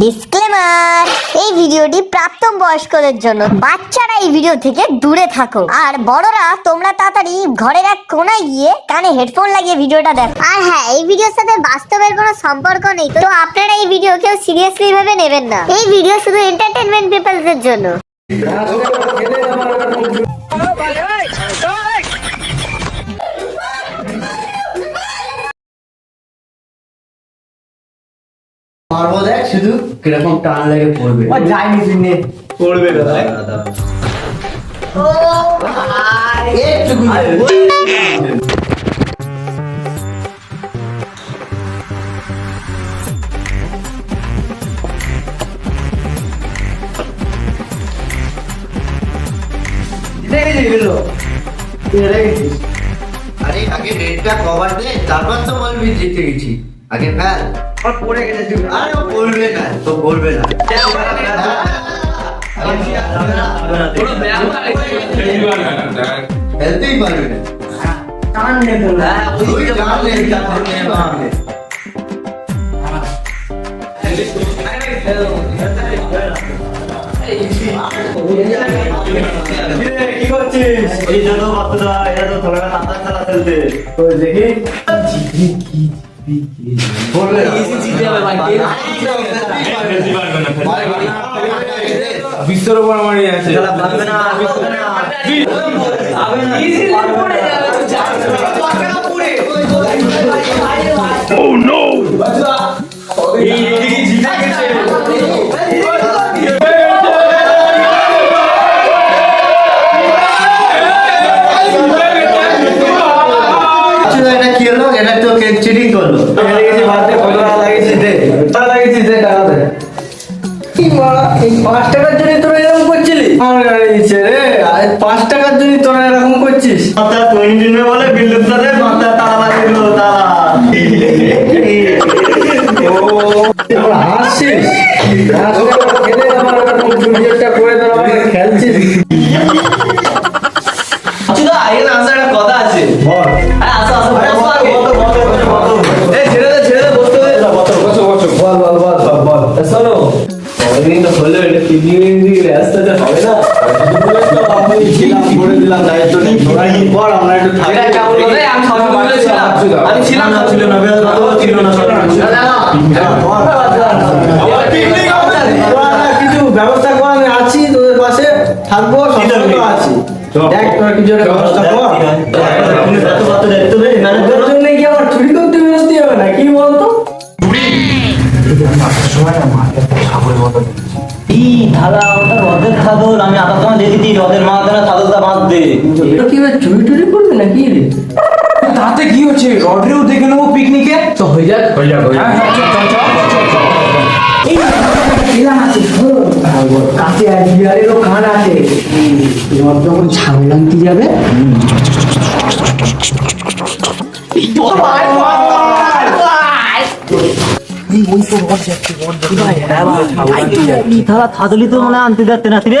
Disclaimer এই ভিডিওটি প্রাপ্তম বয়স্কদের জন্য। বাচ্চারা এই ভিডিও থেকে দূরে থাকো। আর বড়রা, তোমরা তাড়াতাড়ি ঘরের এক কোনায় গিয়ে কানে হেডফোন লাগিয়ে ভিডিওটা দেখো। আর হ্যাঁ এই ভিডিওর সাথে বাস্তবের কোনো সম্পর্ক নেই, তো আপনারা এই ভিডিও কেউ সিরিয়াসলি ভাবে নেবেন না। এই ভিডিও শুধু এন্টারটেনমেন্ট পিপলসদের জন্য। মারবো দেখ শুধু কীরকম টান লেগে পড়বে। যাইনি শুনে পড়বে আরে আগে রেডটা কভার দে তারপর তো বলবি জিতে গেছি। আগে ফেল। আর পড়ে গেছে। তুই আরে ও বলবে না তো বলবে না। খেলতেই পারবে না। টান নে। কি করছিস এই জন্য বাপুদা এটা তো তাতা খেলা খেলতে। তো দেখি। বলবে না বিশ্বর উপর আমারই আছে খেলা পারবে করছিস মাথা তুই দিনে বলে বিল্লুর সাথে মাথা তালা লাগিয়ে দিল তোরা খেলে আমার করে তোরা খেলছিস আচ্ছা আসার একটা কথা আছে বল আরে আসো আসো বসো আগে। এই ছেড়ে দে ছেড়ে দে বসতে দে বল বল বল বল বল শোনো তো হলো এটা তিন দিন দিন রাস্তাতে হবে না আমি ছিলাম করে দিলাম দায়িত্ব আমরা একটু আমি ছিলাম ছিল না ছিল না কিছু ব্যবস্থা কর আমি আছি তোদের পাশে থাকব আছি। দেখ তোরা কিছু একটা ব্যবস্থা কর। তোর জন্য কি আমার চুরি করতে বেরোতে হবে না? কি বলতো? ই ধারা ওটা রদের খাদর আমি আধা সময় দিয়ে রদের মা দেনা চাদরটা বাঁধ এটা কি চুরি টুরি করবে না তাতে কি হচ্ছে? রডরেও দেখে নেব পিকনিকে তো হয়ে যাক। হয়ে যাক হ্যাঁ হ্যাঁ চল কাছে আর বিহারেরও খান আছে এবার যখন ছাগল আনতে যাবে ই ধারা থাদলি তো মানে আনতে যাচ্ছে না রে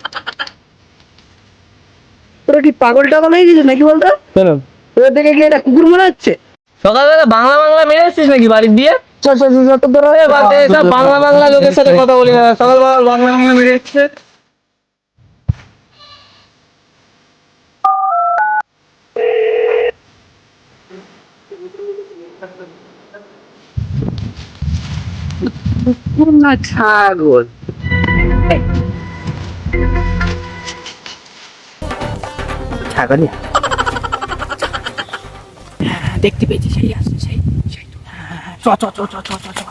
তোরা কি পাগল টাগল হয়ে গেছিস নাকি বলতো? তোদের দেখে কি এটা কুকুর মনে হচ্ছে? সকালবেলা বাংলা বাংলা মেরে এসছিস নাকি বাড়ির দিয়ে? চল চল চল তো তোরা এ বাদ দে, এসব বাংলা বাংলা লোকের সাথে কথা বলি না। সকালবেলা বাংলা বাংলা মেরে এসছে। না ছাগল। ছাগলই দেখতে পেয়েছি সেই আসছে সেই সেই চ চ চ চ চ চ চ।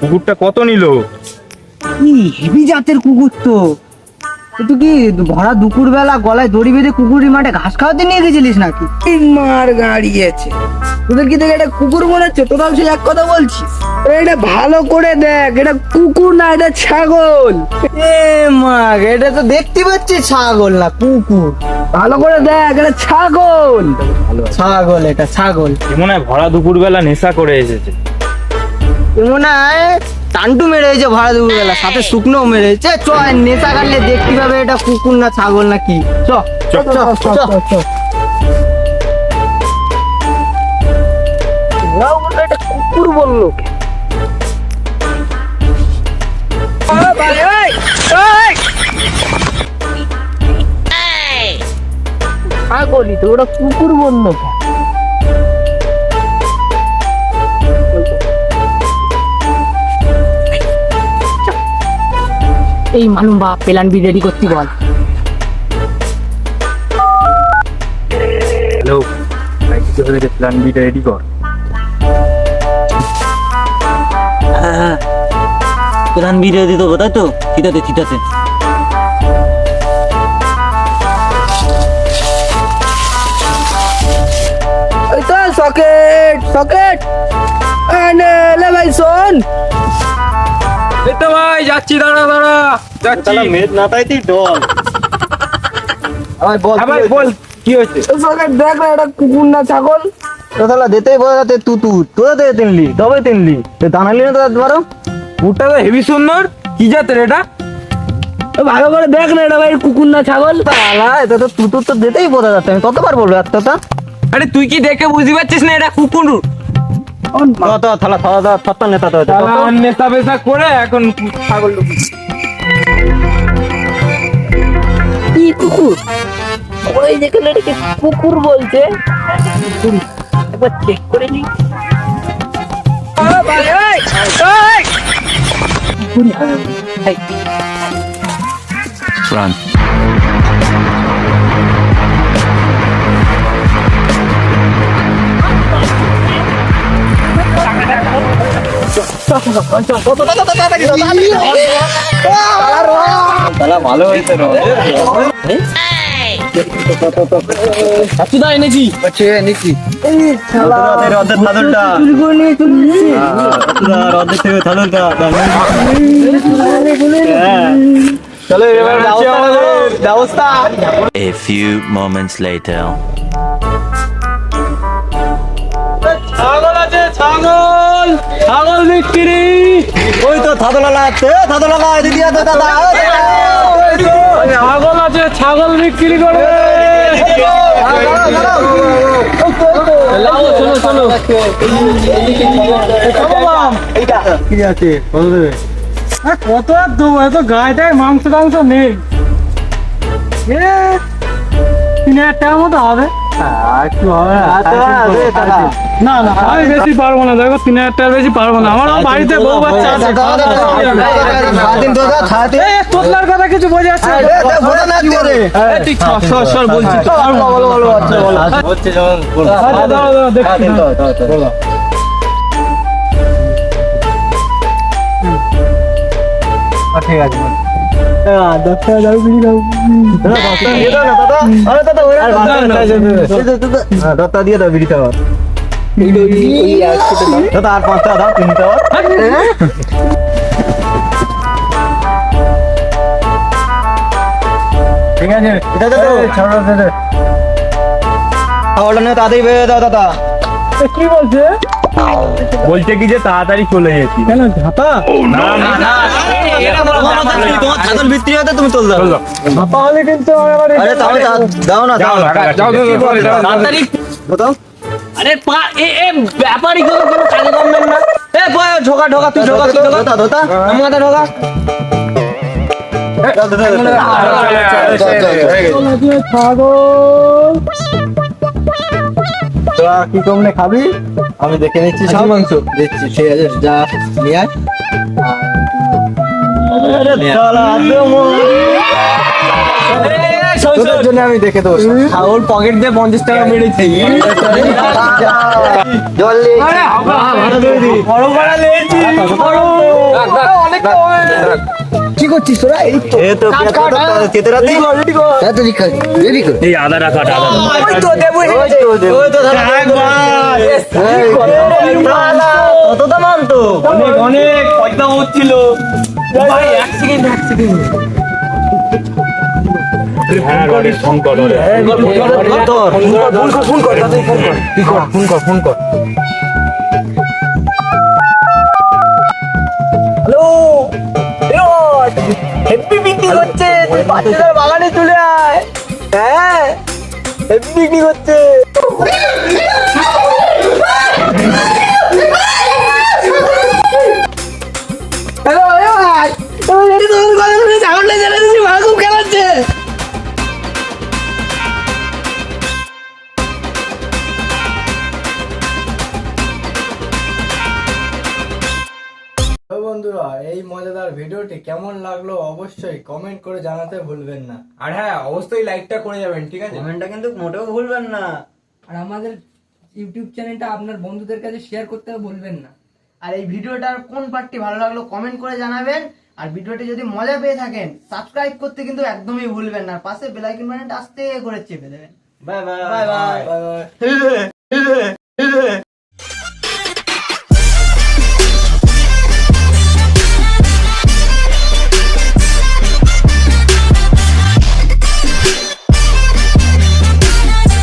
কুকুরটা কত নিল? কি হেভি জাতের কুকুর তো। তুই কি ভরা দুপুর বেলা গলায় দড়ি বেঁধে কুকুরের মাঠে ঘাস খাওয়াতে নিয়ে গেছিলিস নাকি? মার গাড়িয়েছে। তোদের কি দেখে এটা কুকুর মনে হচ্ছে? তোরাও সেই এক কথা বলছিস? এটা ভালো করে দেখ এটা কুকুর না এটা ছাগল। এ মা এটা তো দেখতে পাচ্ছি ছাগল না কুকুর। ভালো করে দেখ এটা ছাগল। ছাগল এটা ছাগল। মনে হয় ভরা দুপুরবেলা নেশা করে এসেছে। মনে হয় টান্টু মেরেছে ভরা দুপুর বেলা সাথে শুকনো মেরেছে। চ নেতা কাটলে দেখতে পাবে এটা কুকুর না ছাগল না কি। চ চ চ চ। ওরাও এটা কুকুর বলল ছাগলই তো ওরা কুকুর বলল কেন? এই মালুম বা প্ল্যান বি রেডি করতে বল। হ্যালো কিছু হলে প্ল্যান বিটা রেডি কর। প্রধান ভিডিও রেডি হবে তাই তো? ঠিক আছে ঠিক আছে। তো সকেট সকেট এনে লে ভাই শোন। ভাই যাচ্ছি দাঁড়া দাঁড়া। যাচ্ছি। মেদ বল আবার বল কি হয়েছে? সকেট দেখ না এটা কুকুর না ছাগল। তাহলে দিতেই বলে যাতে তু তু তোরা দে তিনলি তবে তিনলি। দানালি না তো পারো তো হেভি সুন্দর কি জাতের এটা? এ ভালো করে দেখ না এটা ভাই কুকুর না ছাগল। তালা এটা তো তুতুর তো দিতেই বোঝা যাচ্ছে আমি ততবার বলব একটা আরে তুই কি দেখে বুঝতে পারছিস না এটা কুকুর? নেতা তো তাহলে আমার নেশা বেশা করে এখন ছাগল কি কুকুর? ওই যেখানে এটাকে কুকুর বলছে। একবার চেক করে নি। ভালো হয়েছে আচ্ছা এনেছি রদের থাদলটা রদের থেকে থাদলটা চলো এবার ব্যবস্থা A few moments later. ছাগল বিক্রি। ওই তো থাদলালা আছে থাদলালা এদিকে আছে দাদা ছাগল আছে ছাগল বিক্রি করে। কি আছে? কত দেবে। কত আর দেবো? এত গায়েটায় মাংস টাংস নেই। এ, তিন হাজার টাকার মতো হবে। না না আমি বেশি পারব না দেখো তিন হাজার টাকার বেশি পারব না। আমার বাড়িতে বউ বাচ্চা আছে তোতলার কথা কিছু বোঝা যাচ্ছে? আচ্ছা। ঠিক আছে দত্তা দিয়ে দাও বিড়ি খাওয়া দাও তিনটা ঠিক আছে এটা দাদা ছাড়ো দাদা খাওয়াটা নিয়ে তাড়াতাড়ি বেরিয়ে দাও দাদা কি বলছে বলছে কি যে তাড়াতাড়ি চলে গেছি। কেন ঝাপা? না না না। তোমার বিক্রি হতে তুমি দাও ঝাপা হলে কিন্তু আরে তাহলে দাও না দাও যাও, যাও, যাও, যাও, যাও, যাও। তাড়াতাড়ি। দাও আরে পা এ এ ব্যাপারই কোনো কোনো কাজে করবেন না। এ বয় ঢোকা ঢোকা তুই ঢোকা তুই ঢোকা। ধোতা আমার কি কমনে খাবি? আমি দেখে নিচ্ছি সব। মাংস। দিচ্ছি ঠিক আছে যা নিয়ে আয়। তোদের জন্য আমি দেখে দেবো। ওর পকেট দিয়ে পঞ্চাশ টাকা মেরেছি। জল বড় কি করছিস তোরা? এই তো। এ তো তেতরাতে তাড়াতাড়ি কর রেডি কর। এই আদা রাখা আদা ওই তো দেবো ওই তো কত দাম আনতো অনেক অনেক পয়সা হচ্ছিল। ভাই এক সেকেন্ড এক সেকেন্ড হ্যালো হেপি পিকনিক হচ্ছে তুই বাচ্চাদের বাগানে চলে আয়। হ্যাঁ? হেপি পিকনিক হচ্ছে বন্ধুরা এই মজাদার ভিডিওটি কেমন লাগল অবশ্যই কমেন্ট করে জানাতে ভুলবেন না। আর হ্যাঁ অবশ্যই লাইকটা করে যাবেন ঠিক আছে? কমেন্টটা কিন্তু মোটেও ভুলবেন না। আর আমাদের ইউটিউব চ্যানেলটা আপনার বন্ধুদের কাছে শেয়ার করতে ভুলবেন না। আর এই ভিডিওটার কোন পার্টটি ভালো লাগল কমেন্ট করে জানাবেন। আর ভিডিওটি যদি মজা পেয়ে থাকেন সাবস্ক্রাইব করতে কিন্তু একদমই ভুলবেন না। পাশে বেল আইকন বাটনটা আস্তে করে চেপে দেবেন। Bye bye bye bye